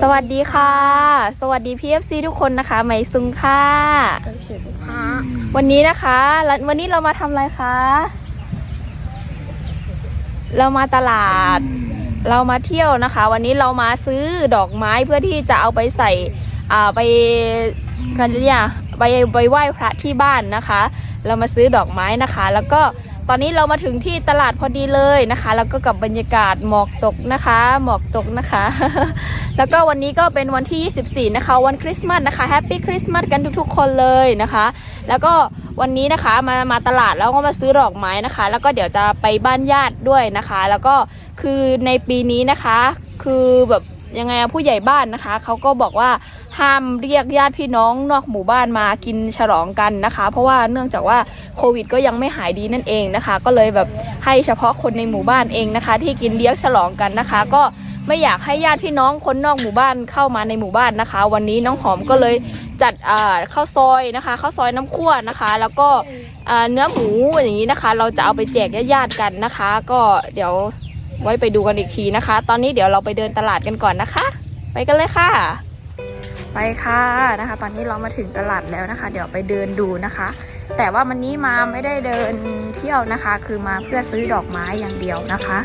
สวัสดีค่ะ สวัสดี PFC ทุกคนนะคะไหมซุงค่ะ วันนี้นะคะแล้ววันนี้เรามาทำอะไรคะ เรามาตลาด เรามาเที่ยวนะคะ วันนี้เรามาซื้อดอกไม้เพื่อที่จะเอาไปใส่อ่าไปกันเนี่ยไปไปไหว้พระที่บ้านนะคะ เรามาซื้อดอกไม้นะคะ แล้วก็ ตอนนี้เรามาถึงที่ตลาดพอดีเลยนะคะ แล้วก็กับบรรยากาศหมอกตกนะคะ หมอกตกนะคะ แล้วก็วันนี้ก็เป็นวันที่ 24 นะคะ วันคริสต์มาสนะคะแฮปปี้คริสต์มาสกันทุกๆ คนเลยนะคะ แล้วก็วันนี้นะคะมามาตลาดแล้วก็มาซื้อดอกไม้นะคะ แล้วก็เดี๋ยวจะไปบ้านญาติด้วยนะคะ แล้วก็คือในปีนี้นะคะ คือแบบยังไงผู้ใหญ่บ้านนะคะเขาก็บอกว่า ห้ามเรียกญาติพี่น้องนอกหมู่บ้านมากินฉลองกันนะคะ เพราะว่าเนื่องจากว่าโควิดก็ยังไม่หายดีนั่นเองนะคะ ก็เลยแบบให้เฉพาะคนในหมู่บ้านเองนะคะ ที่กินเลี้ยงฉลองกันนะคะ ก็ไม่อยากให้ญาติพี่น้องคนนอกหมู่บ้านเข้ามาในหมู่บ้านนะคะ วันนี้น้องหอมก็เลยจัดข้าวซอยนะคะข้าวซอยน้ำข้นนะคะ แล้วก็เนื้อหมูอย่างนี้นะคะ เราจะเอาไปแจกญาติๆกันนะคะ ก็เดี๋ยวไว้ไปดูกันอีกทีนะคะ ตอนนี้เดี๋ยวเราไปเดินตลาดกันก่อนนะคะ ไปกันเลยค่ะ ไปค่ะนะคะ ตอนนี้เรามาถึงตลาดแล้วนะคะ เดี๋ยวไปเดินดูนะคะ แต่ว่าวันนี้มาไม่ได้เดินเที่ยวนะคะ คือมาเพื่อซื้อดอกไม้อย่างเดียวนะคะ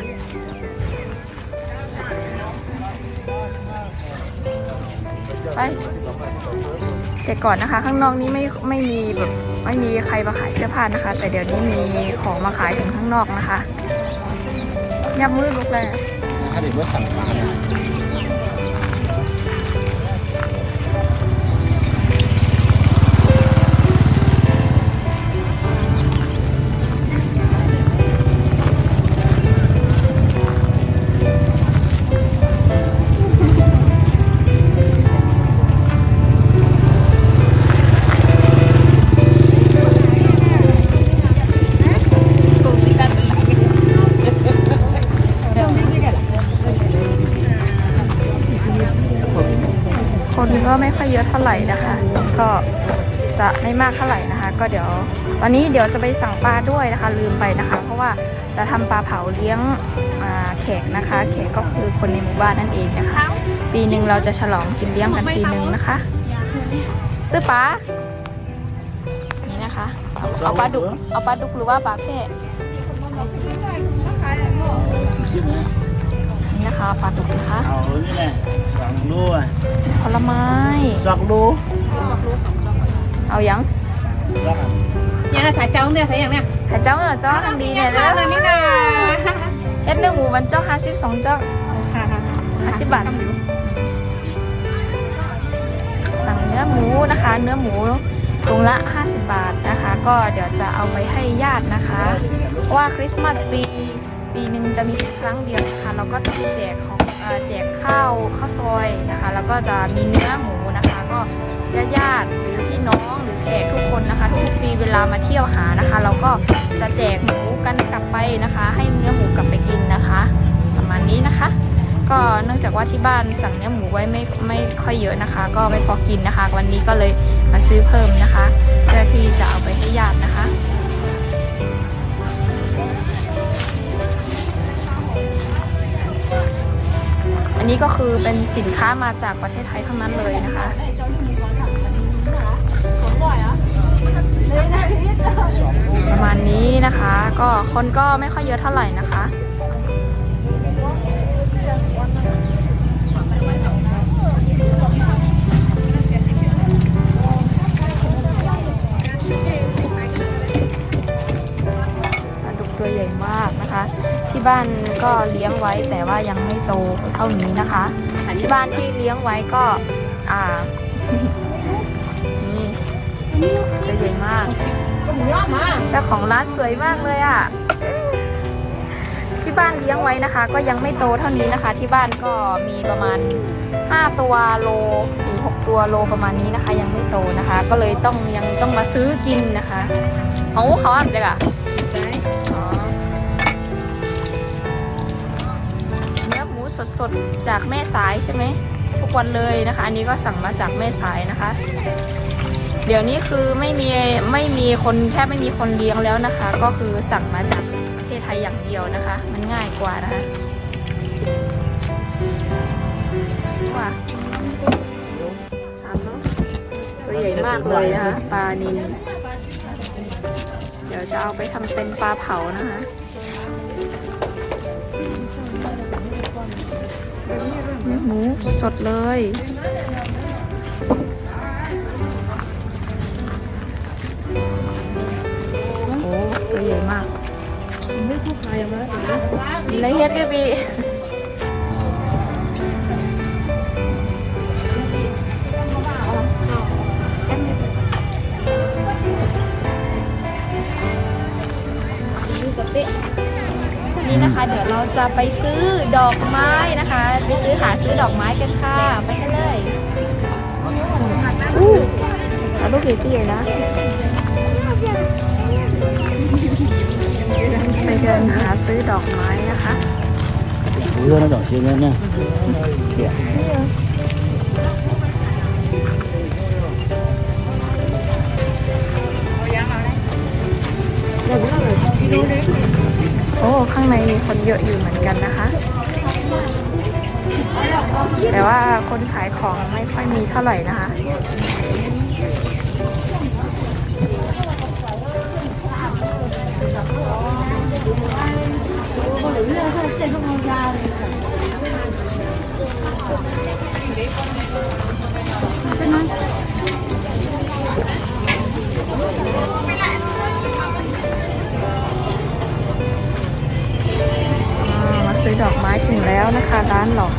ไปแต่ก่อนนะคะ ข้างนอกนี้ไม่ไม่มีแบบไม่มีใครมาขายเสื้อผ้านะคะ แต่เดี๋ยวนี้มีของมาขายถึงข้างนอกนะคะยับมือลุกเลยถ้าเด็กว่าสั่งมา ค่อยเยอะเท่าไหร่นะคะ ก็จะไม่มากเท่าไหร่นะคะ ก็เดี๋ยวตอนนี้เดี๋ยวจะไปสั่งปลาด้วยนะคะ ลืมไปนะคะ เพราะว่าจะทำปลาเผาเลี้ยงแขกนะคะแขกก็คือคนในหมู่บ้านนั่นเองนะคะ ปีหนึ่งเราจะฉลองกินเลี้ยงกันปีหนึ่งนะคะซื้อปลานี่นะคะเอาปลาดุกเอาปลาดุกหรือว่าปลาเพ่สิบๆนะ นี่นะคะปลาดุกนะคะเอานี่แหละสองลูกอะผลไม้สองลูกเอายังสอง Nhà là thả trống đây thấy อย่างเนี้ยแต่เจ้าเหรอเจ้าทางดีเนี่ยเลนะยนี่นาเฮ็ดเนื้อหมูมันเจ้าห้าสิบสองเจ้าห้าสิบบาทสั่งเนื้อหมูนะคะ เนื้อหมูถุงละ 50 บาทนะคะ ก็เดี๋ยวจะเอาไปให้ญาตินะคะเพราะว่าคริสต์มาสปี ปีหนึ่งจะมีแค่ครั้งเดียวนะคะเราก็ต้องแจกของอแจกข้าวข้าวซอยนะคะ แล้วก็จะมีเนื้อหมูนะคะ ก็ญาติญาติหรือพี่น้องหรือแขกทุกคนนะคะ ทุกปีเวลามาเที่ยวหานะคะ เราก็จะแจกหมูกันกลับไปนะคะ ให้เนื้อหมูกลับไปกินนะคะ ประมาณนี้นะคะ ก็เนื่องจากว่าที่บ้านสั่งเนื้อหมูไว้ไม่ไม่ค่อยเยอะนะคะ ก็ไม่พอกินนะคะ วันนี้ก็เลยมาซื้อเพิ่มนะคะ เพื่อที่จะเอาไปให้ญาตินะคะ อันนี้ก็คือเป็นสินค้ามาจากประเทศไทยทั้งนั้นเลยนะคะประมาณนี้นะคะ ก็คนก็ไม่ค่อยเยอะเท่าไหร่นะคะปลาดุกตัวใหญ่มาก ที่บ้านก็เลี้ยงไว้แต่ว่ายังไม่โตเท่านี้นะคะที่บ้านที่เลี้ยงไว้ก็ อ่านี่ตัวใหญ่มากเจ้าของร้านสวยมากเลยอะที่บ้านเลี้ยงไว้นะคะ ก็ยังไม่โตเท่านี้นะคะ ที่บ้านก็มีประมาณ 5 ตัวโลหรือ 6 ตัวโลประมาณนี้นะคะ ยังไม่โตนะคะ ก็เลยต้องยังต้องมาซื้อกินนะคะเอาเขาอะเลยอะ สดจากแม่สายใช่ไหมทุกวันเลยนะคะ อันนี้ก็สั่งมาจากแม่สายนะคะ เดี๋ยวนี้คือไม่มีไม่มีคนแทบไม่มีคนเลี้ยงแล้วนะคะ ก็คือสั่งมาจากประเทศไทยอย่างเดียวนะคะ มันง่ายกว่านะคะว่ะสามเนาะตัวใหญ่มากเลยนะคะปลานิลเดี๋ยวจะเอาไปทำเป็นปลาเผานะคะ หมูสดเลย โอ้ตัวใหญ่มากไรเฮ็ดก็มีนี่ นะคะ เดี๋ยวเราจะไปซื้อดอกไม้นะคะไปซื้อหาซื้อดอกไม้กันค่ะ ไปกันเลยอู้เอาลูกเตี้ยๆนะไปเดินหาซื้อดอกไม้นะคะ Ủa nó đỏ xương lên nha Kìa โอ้ ข้างในมีคนเยอะอยู่เหมือนกันนะคะ แต่ว่าคนขายของไม่ค่อยมีเท่าไหร่นะคะอ่ แล้วนะคะ ร้านหลอก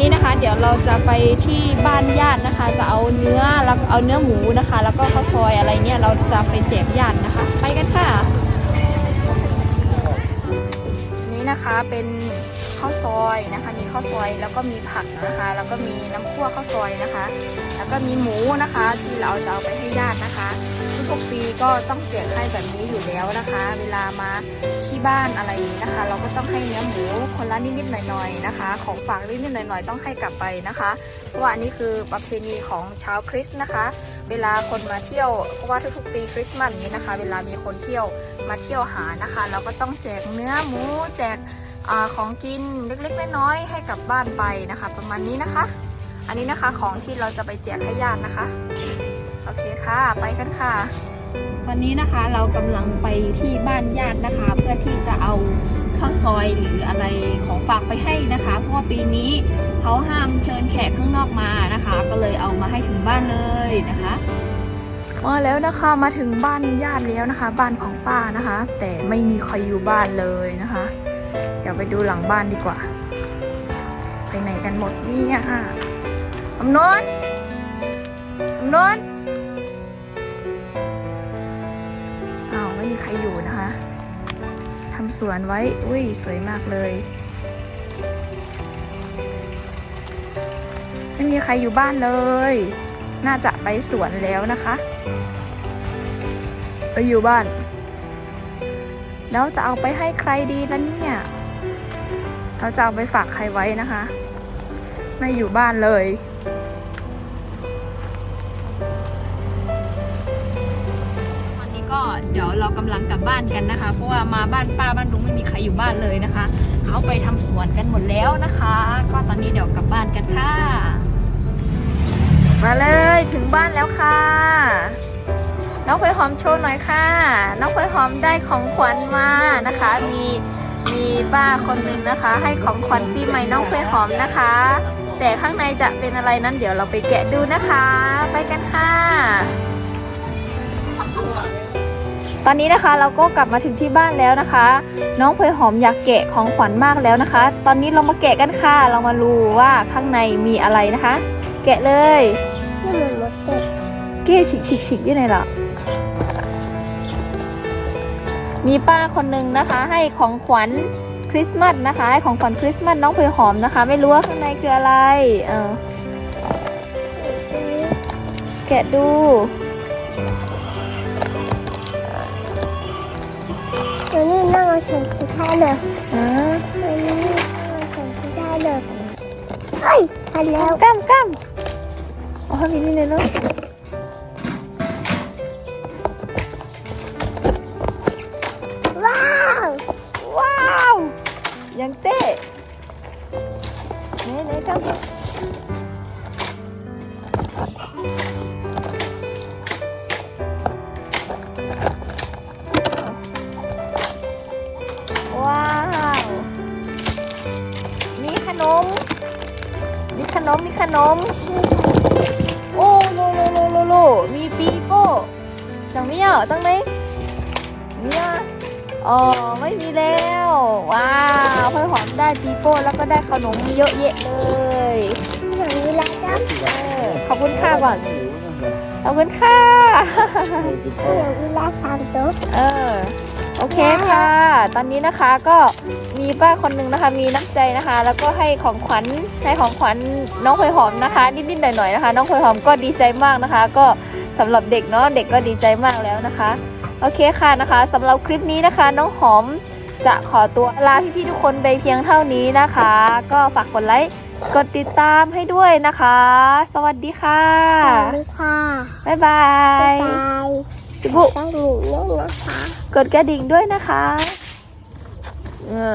นี้นะคะ เดี๋ยวเราจะไปที่บ้านญาตินะคะ จะเอาเนื้อแล้วเอาเนื้อหมูนะคะ แล้วก็ข้าวซอยอะไรเนี่ยเราจะไปแจกญาตินะคะ ไปกันค่ะ นี่นะคะเป็นข้าวซอยนะคะ มีข้าวซอยแล้วก็มีผักนะคะ แล้วก็มีน้ำคั่วข้าวซอยนะคะ แล้วก็มีหมูนะคะ ที่เราจะเอาไปให้ญาตินะคะ กคทุกปีก็ต้องแจกให้แบบนี้อยู่แล้วนะคะ เวลามาที่บ้านอะไรนี้นะคะ เราก็ต้องให้เนื้อหมูคนละนิดๆหน่อยๆนะคะ ของฝากนิดๆหน่อยๆต้องให้กลับไปนะคะเพราะว่าอันนี้คือประเพณีของชาวคริสต์นะคะ เวลาคนมาเที่ยวเพราะว่าทุกๆปีคริสต์มาสนี้นะคะ เวลามีคนเที่ยวมาเที่ยวหานะคะ เราก็ต้องแจกเนื้อหมูแจกอของกินเล็กๆน้อยๆให้กลับบ้านไปนะคะ ประมาณนี้นะคะ อันนี้นะคะของที่เราจะไปแจกให้ญาตินะคะ โอเคค่ะ ไปกันค่ะวันนี้นะคะเรากำลังไปที่บ้านญาตินะคะ เพื่อที่จะเอาข้าวซอยหรืออะไรของฝากไปให้นะคะ เพราะว่าปีนี้เขาห้ามเชิญแขกข้างนอกมานะคะ ก็เลยเอามาให้ถึงบ้านเลยนะคะมาแล้วนะคะมาถึงบ้านญาติแล้วนะคะ บ้านของป้านะคะ แต่ไม่มีใครอยู่บ้านเลยนะคะเดี๋ยวไปดูหลังบ้านดีกว่า ไปไหนกันหมดเนี่ยคำนวณคำนวำสวนไว้ อุ้ยสวยมากเลย ไม่มีใครอยู่บ้านเลย น่าจะไปสวนแล้วนะคะไปอยู่บ้าน แล้วจะเอาไปให้ใครดีล่ะเนี่ย เราจะเอาไปฝากใครไว้นะคะ ไม่อยู่บ้านเลย เดี๋ยวเรากำลังกลับบ้านกันนะคะ เพราะว่ามาบ้านป้าบ้านลุงไม่มีใครอยู่บ้านเลยนะคะ เขาไปทำสวนกันหมดแล้วนะคะ ก็ตอนนี้เดี๋ยวกลับบ้านกันค่ะ มาเลยถึงบ้านแล้วค่ะ น้องพลอยหอมโชว์หน่อยค่ะ น้องพลอยหอมได้ของขวัญมานะคะ มีมีป้าคนหนึ่งนะคะ ให้ของขวัญปีใหม่น้องพลอยหอมนะคะ แต่ข้างในจะเป็นอะไรนั้นเดี๋ยวเราไปแกะดูนะคะ ไปกันค่ะ ตอนนี้นะคะเราก็กลับมาถึงที่บ้านแล้วนะคะ น้องเพยหอมอยากแกะของขวัญมากแล้วนะคะ ตอนนี้เรามาแกะกันค่ะเรามาดูว่าข้างในมีอะไรนะคะ แกะเลยเกเก้ฉิกฉิกฉิกยังไงล่ะมีป้าคนหนึ่งนะคะ ให้ของขวัญคริสต์มาสนะคะให้ของขวัญคริสต์มาสน้องเพยหอมนะคะ ไม่รู้ว่าข้างในคืออะไรเออแกะดู อาฉันคือท่าเลยอ่าวันนี้นั่งเอาฉันคือท่าเลยเฮ้ยทันแล้วกั้มกั้มอ๋อมีนี่เลยเนาะ อะตั้งไหนเนี่ยอ๋อไม่มีแล้วว้าวพ่อหอมได้ปีโป้แล้วก็ได้ขนมเยอะแยะเลยหนังเวลาจ้เออขอบคุณค่ะก่อนขอบคุณค่ะำหนังเวลาสามตัวเออโอเคค่ะ ตอนนี้นะคะก็มีป้าคนหนึ่งนะคะ มีน้ำใจนะคะ แล้วก็ให้ของขวัญให้ของขวัญน้องพลอยหอมนะคะ นิดๆหน่อยๆนะคะ น้องพลอยหอมก็ดีใจมากนะคะ ก็ สำหรับเด็กเนาะเด็กก็ดีใจมากแล้วนะคะ โอเคค่ะนะคะสำหรับคลิปนี้นะคะ น้องหอมจะขอตัวลาพี่ๆทุกคนไปเพียงเท่านี้นะคะ ก็ฝากกดไลค์กดติดตามให้ด้วยนะคะ สวัสดีค่ะสวัสดีค่ะบ๊ายบาบ๊ายยบายพี่บุต้องหนีเนี่ยนะคะกดกระดิ่งด้วยนะคะเออ